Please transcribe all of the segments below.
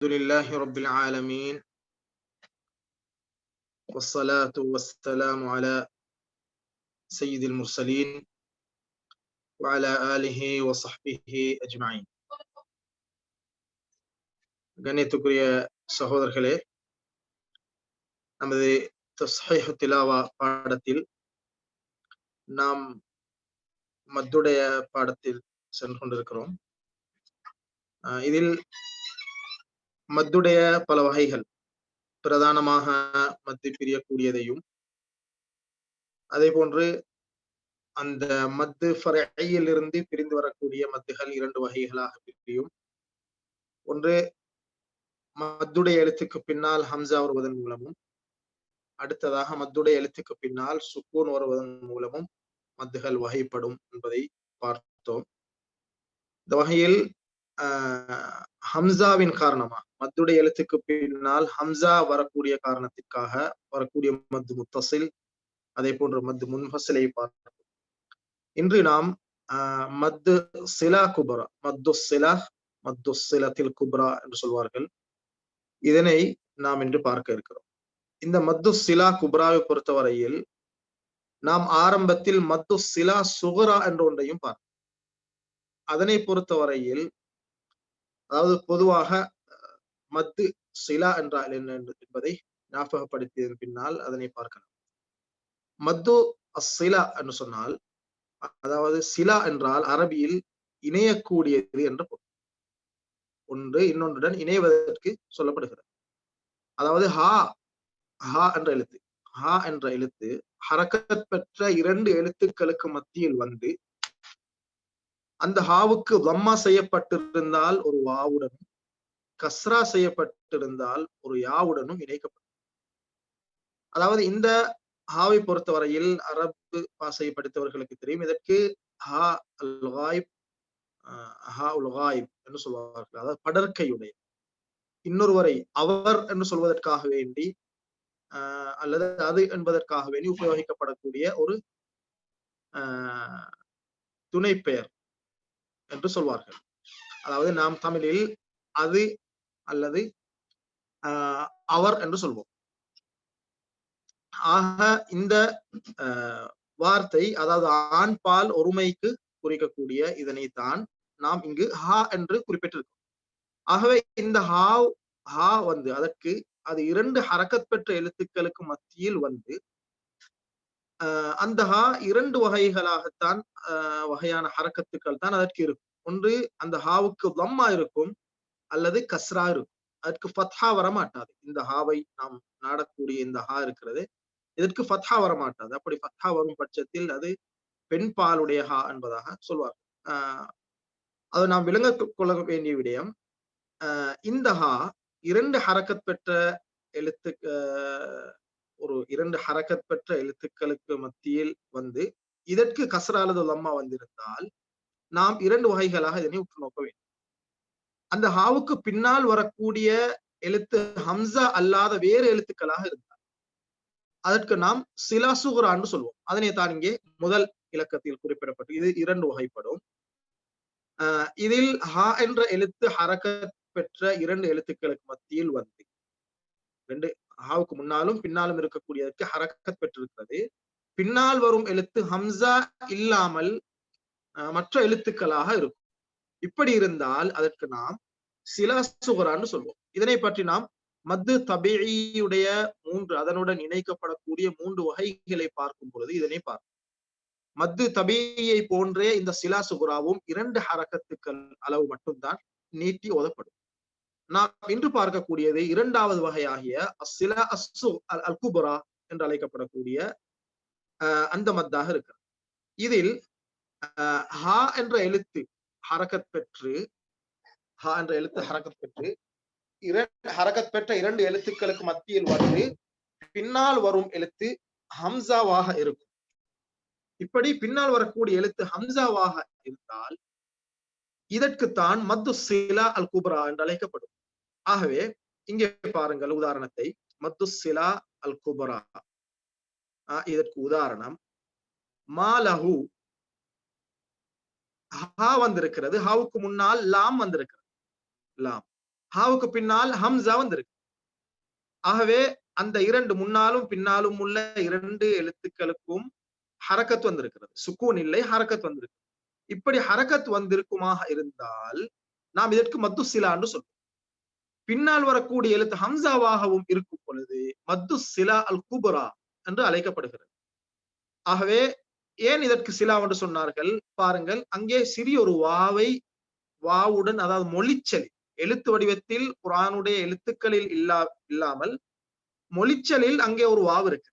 لله رب العالمين والصلاة والسلام على سيد المرسلين وعلى آله وصحبه أجمعين கண்ணியத்துக்குரிய சகோதரர்களே நமது தஸ்ஹீஹ் திலாவா பாடத்தில் நாம் மத்துடைய பாடத்தில் சென்று கொண்டிருக்கிறோம் அஹ் இதில் மத்துடைய பல வகைகள். பிரதானமாக மத்து பிரியக்கூடியதையும் அதே போன்று அந்த மத்து ஃபரையில் இருந்து பிரிந்து வரக்கூடிய மத்துகள் இரண்டு வகைகளாக பிரியும். ஒன்று மத்துடைய எழுத்துக்கு பின்னால் ஹம்சா வருவதன் மூலமும் அடுத்ததாக மத்துடைய எழுத்துக்கு பின்னால் சுக்கூன் வருவதன் மூலமும் மத்துகள் வகைப்படும் என்பதை பார்த்தோம். இந்த வகையில் ஆஹ் ஹம்சாவின் காரணமா? மத்துடைய எழுத்துக்கு பின்னால் ஹம்சா வரக்கூடிய காரணத்திற்காக வரக்கூடிய மத்து முத்தசில் அதே போன்ற மத்து முன்ஃபசிலை பார்த்தோம் இன்று நாம் ஆஹ் மத்து சிலா குபரா மத்து சிலா மத்து சிலத்தில் குப்ரா என்று சொல்வார்கள். இதனை நாம் இன்று பார்க்க இருக்கிறோம். இந்த மத்து சிலா குப்ராவை பொறுத்தவரையில் நாம் ஆரம்பத்தில் மத்து சிலா சுகரா என்ற ஒன்றையும் பார்த்தோம் அதனை பொறுத்தவரையில் அதாவது பொதுவாக மத்து சிலா என்றால் என்ன என்பதை ஞாபகப்படுத்தியதன் பின்னால் அதனை பார்க்கலாம். மத்து அசிலா என்று சொன்னால் அதாவது சிலா என்றால் அரபியில் இணையக்கூடியது என்ற பொருள். ஒன்று இன்னொன்றுடன் இணைவதற்கு சொல்லப்படுகிறது. அதாவது ஹா ஹா என்ற எழுத்து. ஹா என்ற எழுத்து ஹரக்கத் பெற்ற இரண்டு எழுத்துக்களுக்கு மத்தியில் வந்து அந்த ஹாவுக்கு வம்மா செய்யப்பட்டிருந்தால் ஒரு வாவுடனும் கஸ்ரா செய்யப்பட்டிருந்தால் ஒரு யாவுடனும் இணைக்கப்படும். அதாவது இந்த ஹாவை பொறுத்தவரையில் அரபு பாசையை படித்தவர்களுக்கு தெரியும். இதற்கு ஹா அல் வாய்ப் ஹா உல் வாய்ப் என்று சொல்வார்கள். அதாவது படற்கையுடைய. இன்னொருவரை அவர் என்று சொல்வதற்காக வேண்டி ஆஹ் அல்லது அது என்பதற்காக வேண்டி உபயோகிக்கப்படக்கூடிய ஒரு ஆஹ் துணை பெயர் என்று சொல்வார்கள். அதாவது நாம் தமிழில் அது அல்லது ஆஹ் அவர் என்று சொல்வோம். ஆக இந்த வார்த்தை அதாவது ஆண் பால் ஒருமைக்கு குறிக்கக்கூடிய இதனைத்தான் நாம் இங்கு ஹா என்று குறிப்பிட்டிருக்கோம். ஆகவே இந்த ஹா ஹா வந்து அதற்கு அது இரண்டு ஹரக்கத் பெற்ற எழுத்துக்களுக்கு மத்தியில் வந்து அந்த ஹா இரண்டு வகைகளாகத்தான் வகையான ஹரக்கத்துக்கள் தான் அதற்கு இருக்கும். ஒன்று அந்த ஹாவுக்கு வம்மா இருக்கும். அல்லது கஸ்ரா இருக்கும். அதற்கு ஃபத்ஹா வரமாட்டாது. இந்த ஹாவை நாம் நாடக்கூடிய இந்த ஹா இருக்கிறது. இதற்கு ஃபத்ஹா வரமாட்டாது. அப்படி ஃபத்ஹா வரும் பட்சத்தில் அது பெண் பாலுடைய ஹா என்பதாக சொல்வார் ஆஹ் அது நாம் விளங்க கொள்ள வேண்டிய விடயம். இந்த ஹா இரண்டு ஹரக்கத் பெற்ற எழுத்து ஒரு இரண்டு ஹரக்கத் பெற்ற எழுத்துக்களுக்கு மத்தியில் வந்து இதற்கு கசராலது அல்லது லம்மா வந்திருந்தால் நாம் இரண்டு வகைகளாக இதனை உற்று நோக்க வேண்டும். அந்த ஹாவுக்கு பின்னால் வரக்கூடிய எழுத்து ஹம்சா அல்லாத வேறு எழுத்துக்களாக இருந்தார். அதற்கு நாம் சிலா சுகுரான்னு சொல்வோம். அதனை தான் இங்கே முதல் இலக்கத்தில் குறிப்பிடப்பட்டு இது இரண்டு வகைப்படும். ஆஹ் இதில் ஹா என்ற எழுத்து ஹரக்கத் பெற்ற இரண்டு எழுத்துக்களுக்கு மத்தியில் வந்து ரெண்டு ஹாவுக்கு முன்னாலும் பின்னாலும் இருக்கக்கூடியதற்கு ஹரக்கத் பெற்றிருக்கிறது. பின்னால் வரும் எழுத்து ஹம்சா இல்லாமல் மற்ற எழுத்துக்களாக இருக்கும். இப்படி இருந்தால் அதற்கு நாம் சிலா சுகரான்னு சொல்வோம். இதனை பற்றி நாம் மத்து தபியுடைய மூன்று அதனுடன் இணைக்கப்படக்கூடிய மூன்று வகைகளை பார்க்கும் பொழுது இதனை பார்ப்போம். மத்து தபியை போன்றே இந்த சிலா சுகுராவும் இரண்டு ஹரக்கத்துக்கள் அளவு மட்டும்தான் நீட்டி ஓதப்படும் நாம் இன்று பார்க்கக்கூடியது இரண்டாவது வகையாகிய அசிலா அசு அல் அல்குபுரா என்று அழைக்கப்படக்கூடிய அந்த மத்தாக இருக்கிறது. இதில் ஹா என்ற எழுத்து ஹரக்கத் பெற்று ஹா என்ற எழுத்து ஹரக்கத் பெற்று இரண்டு ஹரக்கத் பெற்ற இரண்டு எழுத்துக்களுக்கு மத்தியில் வந்து பின்னால் வரும் எழுத்து ஹம்சாவாக இருக்கும். இப்படி பின்னால் வரக்கூடிய எழுத்து ஹம்சாவாக இருந்தால் இதற்குத்தான் மத்து சிலா அல் குப்ரா என்று அழைக்கப்படும். ஆகவே இங்கே பாருங்கள் உதாரணத்தை மத்து சிலா அல் குபரா இதற்கு உதாரணம் மாலஹு ஹா வந்திருக்கிறது ஹாவுக்கு முன்னால் லாம் வந்திருக்கிறது. லாம். ஹாவுக்கு பின்னால் ஹம்சா வந்திருக்கு. ஆகவே அந்த இரண்டு முன்னாலும் பின்னாலும் உள்ள இரண்டு எழுத்துக்களுக்கும் ஹரக்கத் வந்திருக்கிறது. சுக்கூன் இல்லை ஹரக்கத் வந்திருக்கு இப்படி ஹரக்கத் வந்திருக்குமாக இருந்தால் நாம் இதற்கு மத்து சிலான்னு சொல்லுவோம் பின்னால் வரக்கூடிய எழுத்து ஹம்சாவாகவும் இருக்கும் பொழுது மத்து சிலா அல் குபுரா என்று அழைக்கப்படுகிறது. ஆகவே ஏன் இதற்கு சிலா என்று சொன்னார்கள்? பாருங்கள் அங்கே சிறிய ஒரு வாவை வாவுடன் அதாவது மொழிச்சலி எழுத்து வடிவத்தில் குரானுடைய எழுத்துக்களில் இல்லா இல்லாமல் மொழிச்சலில் அங்கே ஒரு வாவு இருக்கு.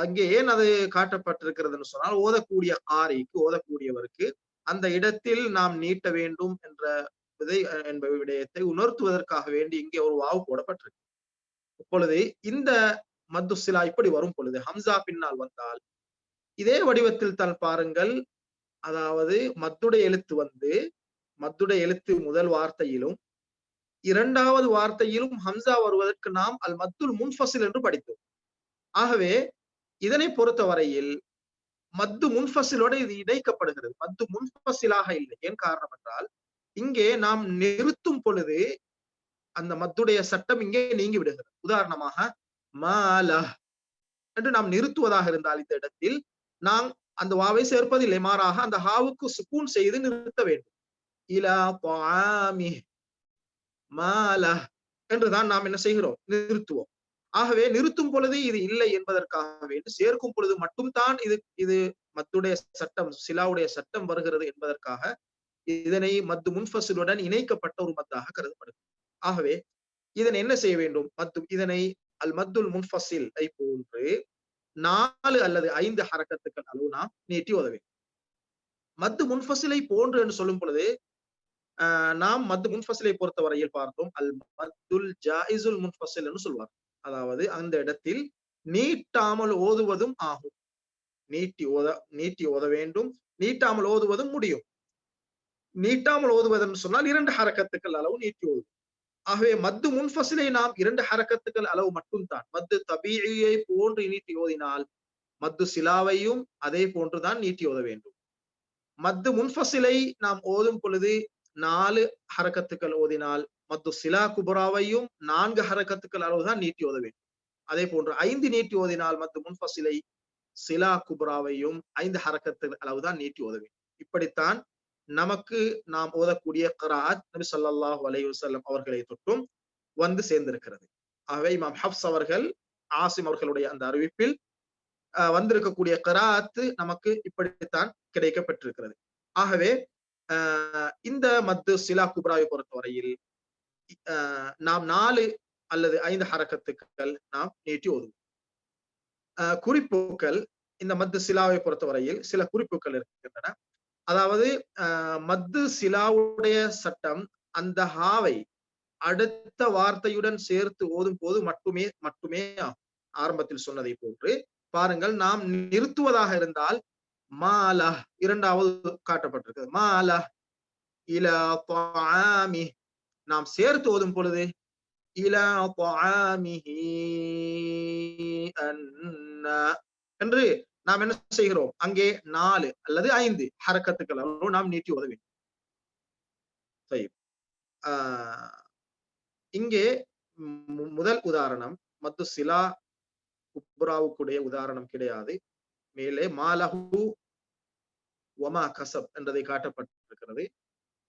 அங்கே ஏன் அது காட்டப்பட்டிருக்கிறதுன்னு சொன்னால் ஓதக்கூடிய காரிக்கு ஓதக்கூடியவருக்கு அந்த இடத்தில் நாம் நீட்ட வேண்டும் என்ற விதை என்ப விடயத்தை உணர்த்துவதற்காக வேண்டி இங்கே ஒரு வாவு போடப்பட்டிருக்கு. இப்பொழுது இந்த மத்துசிலா இப்படி வரும் பொழுது ஹம்சா பின்னால் வந்தால் இதே வடிவத்தில் தான் பாருங்கள். அதாவது மத்துடைய எழுத்து வந்து மத்துடைய எழுத்து முதல் வார்த்தையிலும் இரண்டாவது வார்த்தையிலும் ஹம்சா வருவதற்கு நாம் அல் மத்துல் முன்ஃபசில் என்று படித்தோம். ஆகவே இதனை பொறுத்தவரையில் மத்து முன்ஃபசிலோட இது இணைக்கப்படுகிறது. மத்து முன்ஃபசிலாக இல்லை. ஏன் காரணம் என்றால் இங்கே நாம் நிறுத்தும் பொழுது அந்த மத்துடைய சட்டம் இங்கே நீங்கி விடுகிறது. உதாரணமாக மால என்று நாம் நிறுத்துவதாக இருந்தால் இந்த இடத்தில் நாம் அந்த வாவை சேர்ப்பதில்லை. மாறாக அந்த ஹாவுக்கு சுக்கூன் செய்து நிறுத்த வேண்டும். இலா பாமி மால என்றுதான் நாம் என்ன செய்கிறோம்? நிறுத்துவோம். ஆகவே நிறுத்தும் பொழுது இது இல்லை என்பதற்காக வேண்டி சேர்க்கும் பொழுது மட்டும்தான் இது இது மத்துடைய சட்டம் சிலாவுடைய சட்டம் வருகிறது என்பதற்காக இதனை மத்து முன்ஃபசிலுடன் இணைக்கப்பட்ட ஒரு மத்தாக கருதப்படுகிறது. ஆகவே இதனை என்ன செய்ய வேண்டும்? மத்து இதனை அல் மத்துல் முன்ஃபசில் ஐ போன்று நாலு அல்லது ஐந்து ஹரக்கத்துக்கள் அளவு நாம் நீட்டி உதவி. மத்து முன்ஃபசிலை போன்று என்று சொல்லும் பொழுது நாம் மத்து முன்ஃபசிலை பொறுத்த வரையில் பார்த்தோம் அல் மத்துல் ஜாயிசுல் முன்ஃபசில் என்று சொல்வார். அதாவது அந்த இடத்தில் நீட்டாமல் ஓதுவதும் ஆகும். நீட்டி ஓத நீட்டி ஓத வேண்டும் நீட்டாமல் ஓதுவதும் முடியும். நீட்டாமல் ஓதுவதுன்னு சொன்னால் இரண்டு ஹரக்கத்துக்கள் அளவு நீட்டி ஓதும். ஆகவே மத்து முன்ஃபசிலை நாம் இரண்டு ஹரக்கத்துக்கள் அளவு மட்டும்தான். மத்து தபீயை போன்று நீட்டி ஓதினால் மத்து சிலாவையும் அதே போன்றுதான் நீட்டி ஓத வேண்டும். மத்து முன்ஃபசிலை நாம் ஓதும் பொழுது நாலு ஹரக்கத்துக்கள் ஓதினால் மத்து சிலா குபராவையும் நான்கு ஹரக்கத்துக்கள் அளவுதான் நீட்டி ஓத வேண்டும். அதே போன்று ஐந்து நீட்டி ஓதினால் மத்து முன்ஃபசிலை சிலா குபராவையும் ஐந்து ஹரக்கத்துக்கள் அளவுதான் நீட்டி ஓத வேண்டும். இப்படித்தான் நமக்கு நாம் ஓதக்கூடிய கராத் நபி சொல்லாஹு அலைஹி அவர்களை தொட்டும் வந்து சேர்ந்திருக்கிறது. ஆகவே இமாம் ஹப்ஸ் அவர்கள் ஆசிம் அவர்களுடைய அந்த அறிவிப்பில் வந்திருக்கக்கூடிய கராத்து நமக்கு இப்படித்தான் கிடைக்கப்பட்டிருக்கிறது. ஆகவே இந்த மத்து சிலா குப்ராவை பொறுத்தவரையில் நாம் நாலு அல்லது ஐந்து ஹரக்கத்துக்கள் நாம் நீட்டி ஓதுவோம். குறிப்புகள் இந்த மத்து சிலாவை பொறுத்தவரையில் சில குறிப்புகள் இருக்கின்றன. அதாவது மத்து சிலாவுடைய சட்டம் அந்த ஹாவை அடுத்த வார்த்தையுடன் சேர்த்து ஓதும் போது மட்டுமே மட்டுமே ஆரம்பத்தில் சொன்னதை போன்று. பாருங்கள் நாம் நிறுத்துவதாக இருந்தால் மாலா இரண்டாவது காட்டப்பட்டிருக்கு மாலா இல பாமி நாம் சேர்த்து ஓதும் பொழுது இல தாமிஹி என்று நாம் என்ன செய்கிறோம்? அங்கே நாலு அல்லது ஐந்து ஹரக்கத்துக்கள் நாம் நீட்டி ஓத வேண்டும். இங்கே முதல் உதாரணம் மத்து சிலா உப்ராவுக்குடைய உதாரணம் கிடையாது. மேலே மாலஹு ஒமா கசப் என்றதை காட்டப்பட்டிருக்கிறது.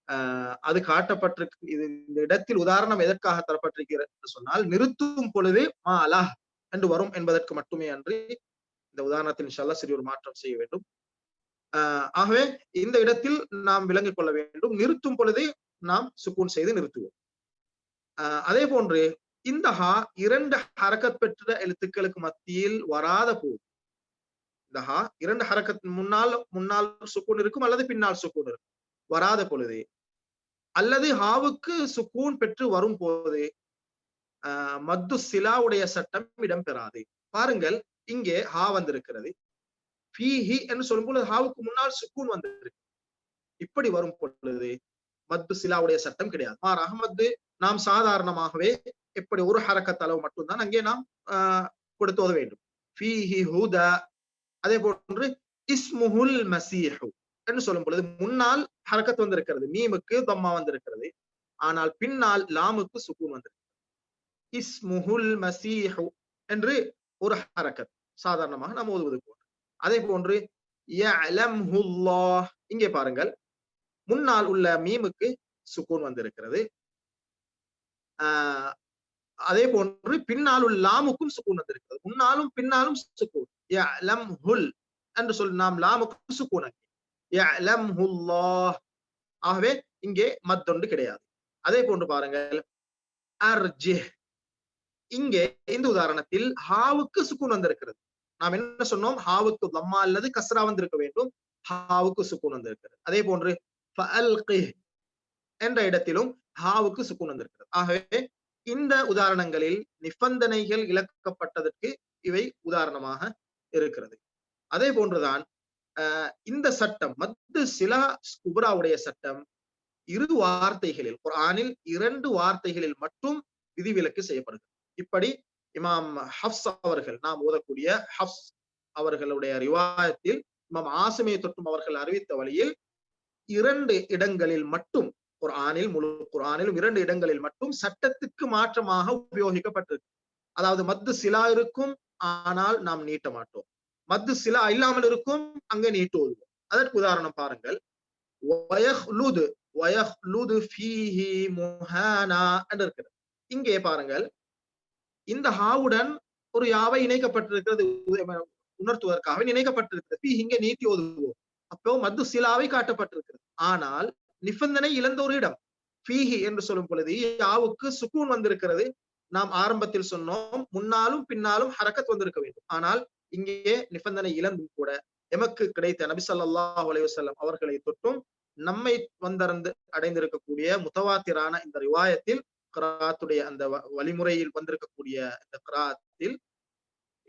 ஆஹ் அது காட்டப்பட்டிருக்கு இது இந்த இடத்தில் உதாரணம் எதற்காக தரப்பட்டிருக்கிறது என்று சொன்னால் நிறுத்தும் பொழுது மா அலாஹ் என்று வரும் என்பதற்கு மட்டுமே அன்றி இந்த உதாரணத்தில் இன்ஷால்லா சிறிய ஒரு மாற்றம் செய்ய வேண்டும். ஆஹ் ஆகவே இந்த இடத்தில் நாம் விளங்கிக் கொள்ள வேண்டும். நிறுத்தும் பொழுதே நாம் சுக்கூன் செய்து நிறுத்துவோம். அதே போன்று இந்த ஹா இரண்டு ஹரக்கத் பெற்ற எழுத்துக்களுக்கு மத்தியில் வராத போது இந்த ஹா இரண்டு ஹரக்கத் முன்னால் முன்னால் சுக்கூன் இருக்கும் அல்லது பின்னால் சுக்கூன் இருக்கும். வராத பொழுது அல்லது ஹாவுக்கு சுக்கூன் பெற்று வரும் போது ஆஹ் மத்து சிலாவுடைய சட்டம் இடம்பெறாது. பாருங்கள் இங்கே ஹா வந்திருக்கிறது. ஃபீஹி என்று சொல்லும் பொழுது ஹாவுக்கு முன்னால் சுக்கூன் வந்திருக்கு. இப்படி வரும் பொழுது மத்து சிலாவுடைய சட்டம் கிடையாது. மாறாக மத்து நாம் சாதாரணமாகவே எப்படி ஒரு ஹரக்கத் அளவு மட்டும்தான் அங்கே நாம் கொடுத்து உத வேண்டும். ஃபீஹி ஹுதா அதே போன்று இஸ்முஹுல் மசீஹு என்று சொல்லும் பொழுது முன்னால் ஹரக்கத் வந்திருக்கிறது. மீமுக்கு தம்மா வந்திருக்கிறது. ஆனால் பின்னால் லாமுக்கு சுக்கூன் வந்திருக்கு இஸ்முஹுல் மசீஹு என்று ஒரு ஹரக்கத். சாதாரணமாக நாம் ஓதுவது போன்று. அதே போன்று இங்கே பாருங்கள். முன்னால் உள்ள மீமுக்கு சுக்கூன் வந்திருக்கிறது. ஆஹ் அதே போன்று பின்னால் உள்ள லாமுக்கும் சுக்கூன் வந்திருக்கிறது. முன்னாலும் பின்னாலும் சுக்கூன் என்று சொல் நாம் லாமுக்கு சுக்கூன் யஅலம்ஹுல்லாஹ் ஆகவே இங்கே மத்தொண்டு கிடையாது. அதே போன்று பாருங்கள். அர்ஜிஹ் இங்கே இந்த உதாரணத்தில் ஹாவுக்கு சுக்கூன் வந்திருக்கிறது. நாம் என்ன சொன்னோம்? ஹாவுக்கு தம்மா அல்லது கஸ்ரா வந்திருக்க வேண்டும். ஹாவுக்கு சுக்குன் வந்திருக்கிறது. அதே போன்று என்ற இடத்திலும் ஹாவுக்கு சுக்குன் வந்திருக்கிறது. ஆகவே இந்த உதாரணங்களில் நிபந்தனைகள் இழக்கப்பட்டதற்கு இவை உதாரணமாக இருக்கிறது. அதே போன்றுதான் இந்த சட்டம் மத்து சிலா குபராவுடைய சட்டம் இரு வார்த்தைகளில் குரானில் இரண்டு வார்த்தைகளில் மட்டும் விதிவிலக்கு செய்யப்படுகிறது. இப்படி இமாம் ஹப்ஸ் அவர்கள் நாம் ஓதக்கூடிய ஹப்ஸ் அவர்களுடைய ரிவாயத்தில் இமாம் ஆசமியை தொட்டும் அவர்கள் அறிவித்த வழியில் இரண்டு இடங்களில் மட்டும் குர்ஆனில் முழு குரானிலும் இரண்டு இடங்களில் மட்டும் சட்டத்துக்கு மாற்றமாக உபயோகிக்கப்பட்டிருக்கு. அதாவது மத்து சிலா இருக்கும் ஆனால் நாம் நீட்ட மாட்டோம். மத்து சிலா இல்லாமல் இருக்கும் அங்கே நீட்டுவோம் அதற்கு உதாரணம் பாருங்கள். என்று இருக்கிறது இங்கே பாருங்கள் இந்த ஹாவுடன் ஒரு யாவை இணைக்கப்பட்டிருக்கிறது உணர்த்துவதற்காக இணைக்கப்பட்டிருக்கிறது. ஃபீ இங்கே நீட்டி ஓதுவோம் அப்போ மத்து சிலாவை காட்டப்பட்டிருக்கிறது. ஆனால் நிபந்தனை இழந்த ஒரு இடம். பீஹி என்று சொல்லும் பொழுது யாவுக்கு சுக்கூன் வந்திருக்கிறது. நாம் ஆரம்பத்தில் சொன்னோம் முன்னாலும் பின்னாலும் ஹரக்கத் வந்திருக்க வேண்டும். ஆனால் இங்கே நிபந்தனை இழந்தும் கூட எமக்கு கிடைத்த நபி ஸல்லல்லாஹு அலைஹி அவர்களை தொட்டும் நம்மை வந்தறந்து அடைந்திருக்கக்கூடிய முத்தவாத்திரான இந்த ரிவாயத்தில் கிராத்துடைய அந்த வழிமுறையில் வந்திருக்கக்கூடிய இந்த கிராத்தில்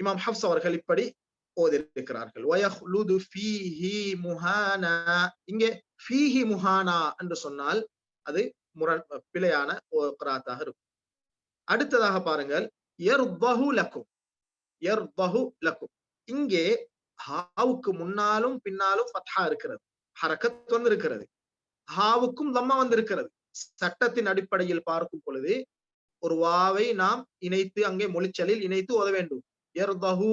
இமாம் ஹப்ஸ் அவர்கள் இப்படி ஓதிருக்கிறார்கள். இங்கே ஃபீஹி முஹானா என்று சொன்னால் அது முரண் பிழையான கிராத்தாக இருக்கும். அடுத்ததாக பாருங்கள். யர்பஹு லக்கும் யர்பஹு லக்கும் இங்கே ஹாவுக்கு முன்னாலும் பின்னாலும் ஃபத்ஹா இருக்கிறது. ஹரக்கத் வந்திருக்கிறது. ஹாவுக்கும் லம்மா வந்திருக்கிறது. சட்டத்தின் அடிப்படையில் பார்க்கும் பொழுது ஒரு வாவை நாம் இணைத்து அங்கே மொழிச்சலில் இணைத்து ஓத வேண்டும். எர்தஹூ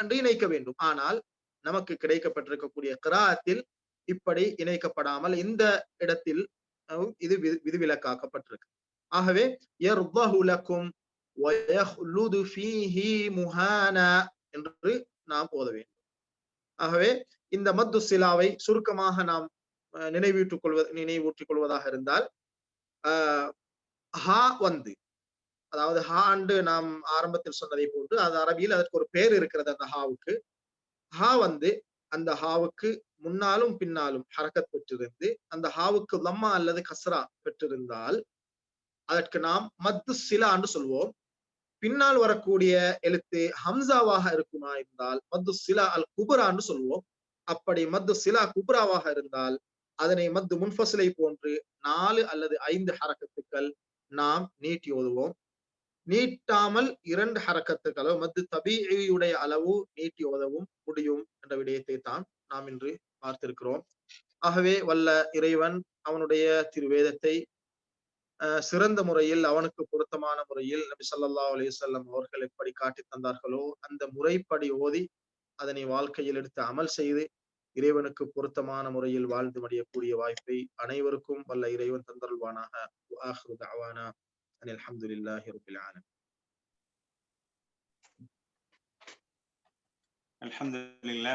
என்று இணைக்க வேண்டும். ஆனால் நமக்கு கிடைக்கப்பட்டிருக்கக்கூடிய கிராத்தில் இப்படி இணைக்கப்படாமல் இந்த இடத்தில் இது விதிவிலக்காக்கப்பட்டிருக்கு. ஆகவே எர்தஹு என்று நாம் ஓத வேண்டும். ஆகவே இந்த மத்து சிலாவை சுருக்கமாக நாம் நினைவூட்டிக் கொள்வது நினைவூற்றிக் கொள்வதாக இருந்தால் ஹா வந்து. அதாவது ஹா அண்டு நாம் ஆரம்பத்தில் சொன்னதை போன்று அது அரபியில் அதற்கு ஒரு பேர் இருக்கிறது அந்த ஹாவுக்கு. ஹா வந்து அந்த ஹாவுக்கு முன்னாலும் பின்னாலும் ஹரக்கத் பெற்றிருந்து அந்த ஹாவுக்கு லம்மா அல்லது கசரா பெற்றிருந்தால் அதற்கு நாம் மத்து சிலான்னு சொல்வோம். பின்னால் வரக்கூடிய எழுத்து ஹம்சாவாக இருக்குமா இருந்தால் மத்து சிலா அல் குபுரான்னு சொல்வோம். அப்படி மத்து சிலா குபுராவாக இருந்தால் அதனை மத்து முன்ஃபசிலை போன்று நாலு அல்லது ஐந்து ஹரக்கத்துக்கள் நாம் நீட்டி ஓதுவோம் நீட்டாமல் இரண்டு ஹரக்கத்துக்களோ மத்து தபியுடைய அளவு நீட்டி ஓதவும் முடியும் என்ற விடயத்தை தான் நாம் இன்று பார்த்திருக்கிறோம். ஆகவே வல்ல இறைவன் அவனுடைய திருவேதத்தை சிறந்த முறையில் அவனுக்கு பொருத்தமான முறையில் நபி சல்லா அலிசல்லம் அவர்கள் எப்படி காட்டி தந்தார்களோ அந்த முறைப்படி ஓதி அதனை வாழ்க்கையில் எடுத்து அமல் செய்து இறைவனுக்கு பொருத்தமான முறையில் வாழ்ந்து மடியக்கூடிய வாய்ப்பை அனைவருக்கும் வல்ல இறைவன் தந்தருள்வானாக அல்ஹம்துலில்லாஹி ரபில் ஆலமீன் الحمد لله